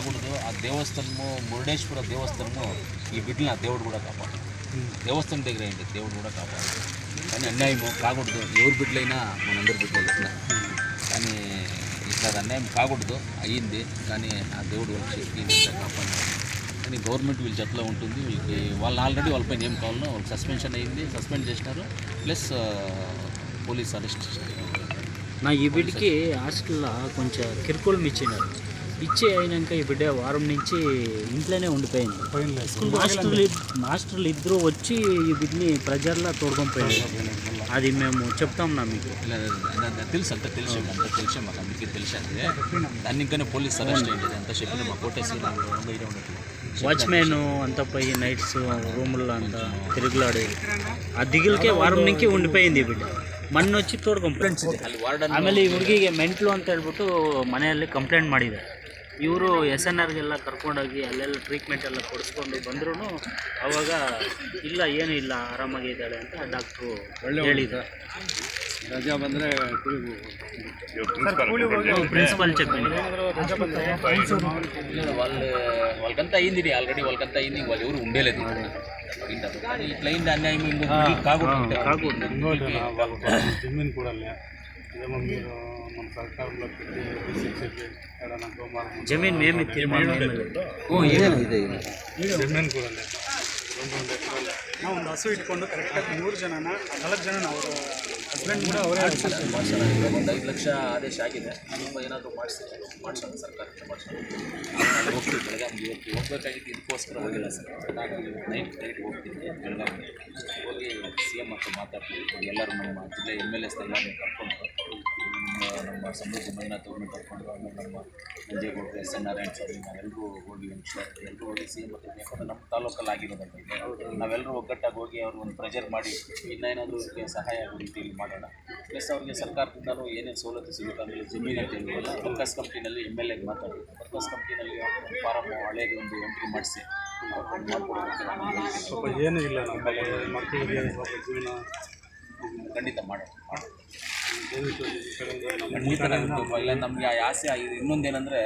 కాకూడదు ఆ దేవస్థానము మురుడేశ్వర దేవస్థానము ఈ బిడ్డలు ఆ దేవుడు కూడా కాపాడు. దేవస్థానం దగ్గర ఏంటి? దేవుడు కూడా కాపాడు. కానీ అన్యాయం కాకూడదు. ఎవరి బిడ్డలైనా మనందరి బిడ్డలు కానీ ఇట్లా అన్యాయం కాకూడదు. అయ్యింది. కానీ ఆ దేవుడు వచ్చి కాపాడు. కానీ గవర్నమెంట్ వీళ్ళ జట్లో ఉంటుంది. వీళ్ళకి వాళ్ళు ఆల్రెడీ వాళ్ళపైన ఏం కావాలో వాళ్ళు సస్పెన్షన్ అయింది సస్పెండ్ చేసినారు. ప్లస్ పోలీస్ అరెస్ట్ చేసినారు. నా ఈ బిడ్డకి హాస్టల్లో కొంచెం కిరుకోలు ఇచ్చినారు. ఇచ్చి అయినాక ఈ బిడ్డ వారం నుంచి ఇంట్లోనే ఉండిపోయింది మాస్టర్లు మాస్టర్లు ఇద్దరు వచ్చి ఈ బిడ్డని ప్రెజర్లా తోడుకొని పోయారు అది మేము చెప్తాం నా మీకు ಇಲ್ಲ ಅದ್- ಅದ್ తెలుసు అంత తెలిసి అంత తెలిసి మాకు అందుకే తెలిసి అదే దాన్ని ఇంకానే పోలీస్ అరెస్ట్ అయ్యింది అంత చెప్పిన మా కోటేసి నాకు ఇదే ఉండట్లేదు వాచ్మెన్ అంతా పోయి నైట్స్ రూముల్లో అంతా తిరుగులాడేది ఆ దిగులకే ವಾರಂ నుంచి ఉండిపోయింది ಈ ಬಿಡ್ಡ ಮೊನ್ನೆ వచ్చి ತೋಡ್ ಕಂಪ್ಲೇಂಟ್ಸ್ ಇದೆ ಅಲ್ಲಿ ವಾರ್ಡನ್ ಆಮೇಲೆ ಈ ಹುಡುಗಿಗೆ ಮೆಂಟ್ಲು ಅಂತ ಹೇಳ್ಬಿಟ್ಟು ಮನೆಯಲ್ಲಿ ಕಂಪ್ಲೇಂಟ್ ಮಾಡಿದ್ದಾರೆ ಇವರು ಎಸ್ ಎನ್ ಆರ್ಗೆಲ್ಲ ಕರ್ಕೊಂಡೋಗಿ ಅಲ್ಲೆಲ್ಲ ಟ್ರೀಟ್ಮೆಂಟ್ ಎಲ್ಲ ಕೊಡಿಸ್ಕೊಂಡು ಬಂದ್ರೂ ಅವಾಗ ಇಲ್ಲ ಏನೂ ಇಲ್ಲ ಆರಾಮಾಗಿದ್ದಾಳೆ ಅಂತ ಡಾಕ್ಟ್ರು ಹೇಳಿದ್ದಾರೆ ರಜಾ ಬಂದರೆ ప్రిన్సిపల్ చెప్పింది లేదు, వాళ్ళు వాళ్ళకంతా అయింది ఆల్రెడీ వాళ్ళకంతా అయింది వాళ్ళు ఎవరు ఉండేలేదు ఇంటర్. కానీ ఇట్లా అయింది అన్యాయం ఇంకో కాకూడదు కాకూడదు జమీన్ కూడా లే ఏమో మీరు మన సర్కారంలో పెట్టి తీసేసి ఏడన్నా గోమారం ಜಮೀನ್ ಮೇಮಿ ತೀರ್ಮಾನ ಜಮೀನ್ ಕೂಡ ಲೇ రెండు రెండు ಎಕರೆ ನಾವು ಒಂದು ಹಸು ಇಟ್ಕೊಂಡು ಕರೆಕ್ಟಾಗಿ ಮೂರು ಜನನ ನಾಲ್ಕು ಜನ ಅವರು ಹಸ್ಬೆಂಡ್ ಕೂಡ ಅವರೇ ಒಂದು ಐದು ಲಕ್ಷ ಆದೇಶ ಆಗಿದೆ ನಮ್ಮ ಏನಾದರೂ ಮಾಡಿಸಿ ಮಾಡಿಸೋಣ ಸರ್ಕಾರಕ್ಕೆ ಮಾಡಿಸೋಣ ನಾನು ಹೋಗ್ತೀನಿ ಬೆಳಗಾವಿಗೆ ಇವತ್ತು ಹೋಗ್ಬೇಕಾಗಿತ್ತು ಇದಕ್ಕೋಸ್ಕರ ಹೋಗಿಲ್ಲ ಸರ್ ನಾನು ನೈಟ್ ನೈಟ್ ಹೋಗ್ತೀನಿ ಬೆಳಗಾವಿಗೆ ಹೋಗಿ ಸಿ ಎಮ್ ಹತ್ರ ಮಾತಾಡ್ತೀನಿ ಎಲ್ಲರೂ ನಮ್ಮ ಜಿಲ್ಲೆ ಎಮ್ ಎಲ್ ಎಸ್ ಎಲ್ಲರನ್ನೂ ಕರ್ಕೊಂಡು ನಮ್ಮ ಸಮೃದ್ಧಿ ಮಂಜುನಾಥ್ ಅವ್ರನ್ನ ಕರ್ಕೊಂಡು ಆಮೇಲೆ ನಮ್ಮ ನಂಜೇಗೌಡರು ಎಸ್ ಎನ್ ನಾರಾಯಣ ಸ್ವಾಮಿ ನಾವೆಲ್ಲರೂ ಹೋಗಿ ಎಲ್ಲರೂ ಹೋಗಿ ಸಿ ಎಂ ಹತ್ರ ನಮ್ಮ ತಾಲೂಕಲ್ಲಿ ಆಗಿರೋದ್ರಿಂದ ಇದು. ನಾವೆಲ್ಲರೂ ಒಗ್ಗಟ್ಟಾಗಿ ಹೋಗಿ ಅವರು ಒಂದು ಪ್ರೆಷರ್ ಮಾಡಿ ಇನ್ನೇನಾದರೂ ಅವ್ರಿಗೆ ಸಹಾಯ ಆಗೋ ರೀತಿಯಲ್ಲಿ ಮಾಡೋಣ ಪ್ಲಸ್ ಅವ್ರಿಗೆ ಸರ್ಕಾರದಿಂದಲೂ ಏನೇನು ಸವಲತ್ತು ಸಿಗುತ್ತೆ ಆಮೇಲೆ ಜಮೀನಲ್ಲಿ ವರ್ಕರ್ಸ್ ಕಂಪ್ನಿನಲ್ಲಿ ಎಂ ಎಲ್ ಎಗೆ ಮಾತಾಡಿ ವರ್ಕರ್ಸ್ ಕಂಪ್ನಿನಲ್ಲಿ ಫಾರಮ್ ಹಳೇದು ಒಂದು ಎಂಟ್ರಿ ಮಾಡಿಸಿ. ಸ್ವಲ್ಪ ಏನೂ ಇಲ್ಲ ನಮ್ಮ ಮಕ್ಕಳಿಗೆ ಸ್ವಲ್ಪ ಜೀವನ ಖಂಡಿತ ಮಾಡೋಣ ಖಂಡಿತ ನಮ್ಗೆ ಆ ಆಸೆ ಆಗಿದೆ. ಇನ್ನೊಂದೇನಂದ್ರೆ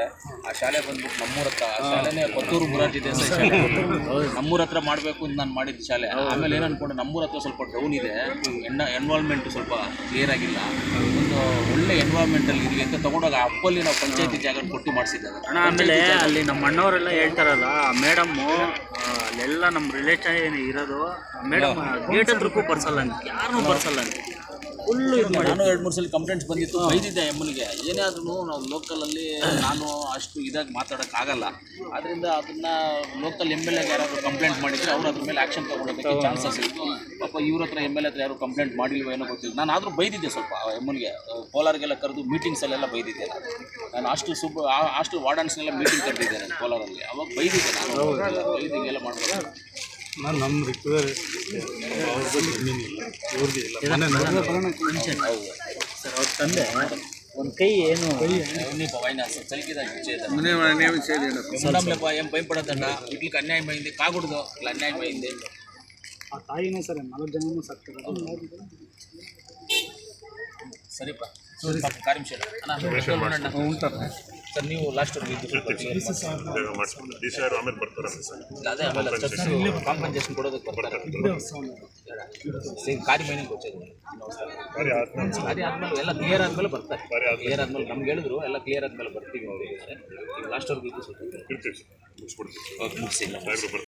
ಆ ಶಾಲೆ ಬಂದ್ಬಿಟ್ಟು ನಮ್ಮೂರ ಹತ್ರ, ಆ ಶಾಲೆನೇ ಕೊತ್ತೂರು ಮುರಾರ್ಜಿ ದೇಸಾಯಿ ನಮ್ಮೂರ ಹತ್ರ ಮಾಡಬೇಕು ಅಂತ ನಾನು ಮಾಡಿದ್ದ ಶಾಲೆ. ಆಮೇಲೆ ಏನು ಅನ್ಕೊಂಡೆ, ನಮ್ಮೂರ ಹತ್ರ ಸ್ವಲ್ಪ ಡೌನ್ ಇದೆ. ಎನ್ನ ಎನ್ವಾಲ್ಮೆಂಟ್ ಸ್ವಲ್ಪ ಕ್ಲಿಯರ್ ಆಗಿಲ್ಲ. ಒಂದು ಒಳ್ಳೆ ಎನ್ವಾಲ್ಮೆಂಟಲ್ಲಿ ಇರಲಿ ಅಂತ ತಗೊಂಡೋಗಿ ಅಪ್ಪಲ್ಲಿ ನಾವು ಪಂಚಾಯತಿ ಜಾಗ ಕೊಟ್ಟು ಮಾಡಿಸಿದ್ದಾರೆ. ಅಣ್ಣ, ಆಮೇಲೆ ಅಲ್ಲಿ ನಮ್ಮ ಅಣ್ಣವರೆಲ್ಲ ಹೇಳ್ತಾರಲ್ಲ ಮೇಡಮ್ಮು ಅಲ್ಲೆಲ್ಲ ನಮ್ಮ ರಿಲೇಷನ್ ಇರೋದು ಮೇಡಮ್ ಗೇಟ್ ಬರ್ಸಲ್ಲ ಅಂತ. ಯಾರನ್ನೂ ಬರ್ಸಲ್ಲ ಅಂತ. ಫುಲ್ಲು ಇದು ಮಾಡಿ. ನಾನು ಎರಡು ಮೂರು ಸಲ ಕಂಪ್ಲೇಂಟ್ಸ್ ಬಂದಿತ್ತು ಬೈದಿದ್ದೆ ಎಮ್ಮನಿಗೆ ಏನೇ ಆದ್ರೂ ನಾವು ಲೋಕಲಲ್ಲಿ ನಾನು ಅಷ್ಟು ಇದಾಗಿ ಮಾತಾಡೋಕ್ಕಾಗಲ್ಲ ಅದರಿಂದ ಅದನ್ನ ಲೋಕಲ್ ಎಂ ಎಲ್ ಎಗೆ ಯಾರಾದರೂ ಕಂಪ್ಲೇಂಟ್ ಮಾಡಿದರೆ ಅವ್ರು ಅದ್ರ ಮೇಲೆ ಆ್ಯಕ್ಷನ್ ತಗೊಳ್ಳೋದಕ್ಕೆ ಚಾನ್ಸಸ್ ಇತ್ತು. ಪಾಪ ಇವ್ರ ಹತ್ರ ಎಂ ಎಲ್ ಹತ್ರ ಯಾರು ಕಂಪ್ಲೇಂಟ್ ಮಾಡಿಲ್ವೋ ಏನೋ ಗೊತ್ತಿಲ್ಲ. ನಾನು ಆದರೂ ಬೈದಿದ್ದೆ ಸ್ವಲ್ಪ ಎಮ್ಮನಿಗೆ ಕೋಲಾರ್ಗೆಲ್ಲ ಕರೆದು ಮೀಟಿಂಗ್ಸಲ್ಲೆಲ್ಲ ಬೈದಿದ್ದೆ ನಾನು. ನಾನು ಅಷ್ಟು ಸುಬ್ ಅಷ್ಟು ವಾರ್ಡನ್ಸ್ನೆಲ್ಲ ಮೀಟಿಂಗ್ ಕರೆದಿದ್ದೆ ನಾನು ಕೋಲಾರಲ್ಲಿ. ಅವಾಗ ಬೈದಿದ್ದೆ ನಾನು. ಬೈದು ಮಾಡಬೇಕು. ನಾನು ನಮ್ಮ ರಿಕ್ವೈರ್ ಅವ್ರದ್ದು ಜಮೀನಿಲ್ಲ ಇವ್ರಿಗೆ ಇಲ್ಲ ಮನೆ ಸರ್ ಅವ್ರ ತಂದೆ ಒಂದು ಕೈ ಏನು ఉన్నీపా వైన చలికిదా ఇచ్చేది ఉండడంలేపా ఏం భయపడద్దండ వీటికి అన్యాయం అయింది కాకూడదు ఇట్లా అన్యాయం అయింది ಆ ತಾಯಿನೇ ಸರ್ ನಾಲ್ಕು ಜನನೂ ಸತ್ತಿರೋದು సరేపా ಸರ್. ನೀವು ಲಾಸ್ಟ್ ಆಮೇಲೆ ಬರ್ತಾರೆ. ಅದೇ ಆಮೇಲೆ ಕೊಡೋದಕ್ಕೆ ಎಲ್ಲ ಕ್ಲಿಯರ್ ಆದಮೇಲೆ ಬರ್ತಾರೆ. ಕ್ಲಿಯರ್ ಆದಮೇಲೆ ನಮ್ಗೆ ಹೇಳಿದ್ರು ಎಲ್ಲ ಕ್ಲಿಯರ್ ಆದಮೇಲೆ ಬರ್ತೀವಿ ಲಾಸ್ಟ್